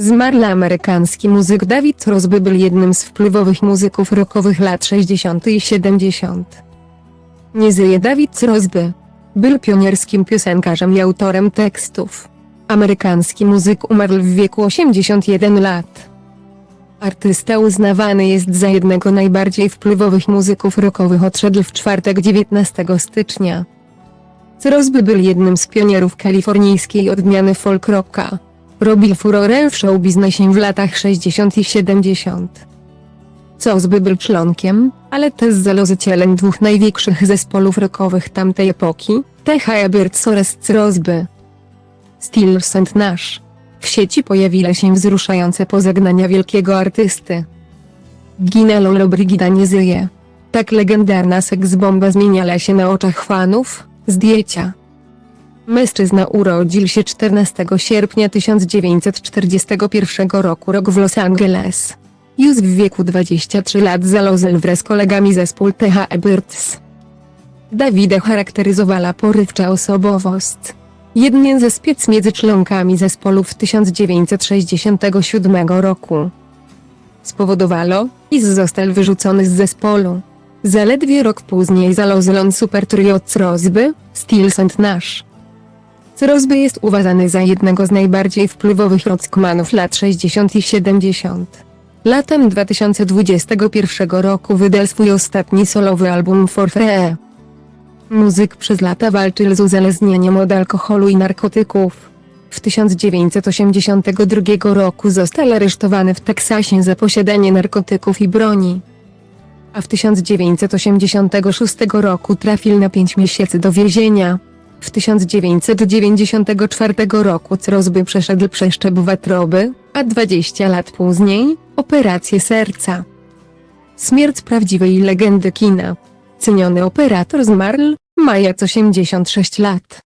Zmarły amerykański muzyk David Crosby był jednym z wpływowych muzyków rockowych lat 60. i 70. Nie żyje David Crosby. Był pionierskim piosenkarzem i autorem tekstów. Amerykański muzyk umarł w wieku 81 lat. Artysta uznawany jest za jednego najbardziej wpływowych muzyków rockowych odszedł w czwartek 19 stycznia. Crosby był jednym z pionierów kalifornijskiej odmiany folk rocka. Robił furorę w show biznesie w latach 60 i 70. Crosby był członkiem, ale też założycielem dwóch największych zespołów rockowych tamtej epoki, The Birds oraz Crosby. Stills and Nash. W sieci pojawiły się wzruszające pożegnania wielkiego artysty. Gina Lolo Brigida nie żyje. Tak legendarna seksbomba zmieniała się na oczach fanów, zdjęcia. Mężczyzna urodził się 14 sierpnia 1941 roku rok w Los Angeles. Już w wieku 23 lat założył wraz z kolegami zespół TH Birds. Dawida charakteryzowała porywcza osobowość. Jednym ze spiec między członkami zespołu w 1967 roku. Spowodowało, iż został wyrzucony z zespołu. Zaledwie rok później założył on super trio Crosby, Stills and Nash. Crosby jest uważany za jednego z najbardziej wpływowych rockmanów lat 60 i 70. Latem 2021 roku wydał swój ostatni solowy album For Free. Muzyk przez lata walczył z uzależnieniem od alkoholu i narkotyków. W 1982 roku został aresztowany w Teksasie za posiadanie narkotyków i broni. A w 1986 roku trafił na 5 miesięcy do więzienia. W 1994 roku Crosby przeszedł przeszczep wątroby, a 20 lat później operację serca. Śmierć prawdziwej legendy kina. Ceniony operator zmarł, mając 86 lat.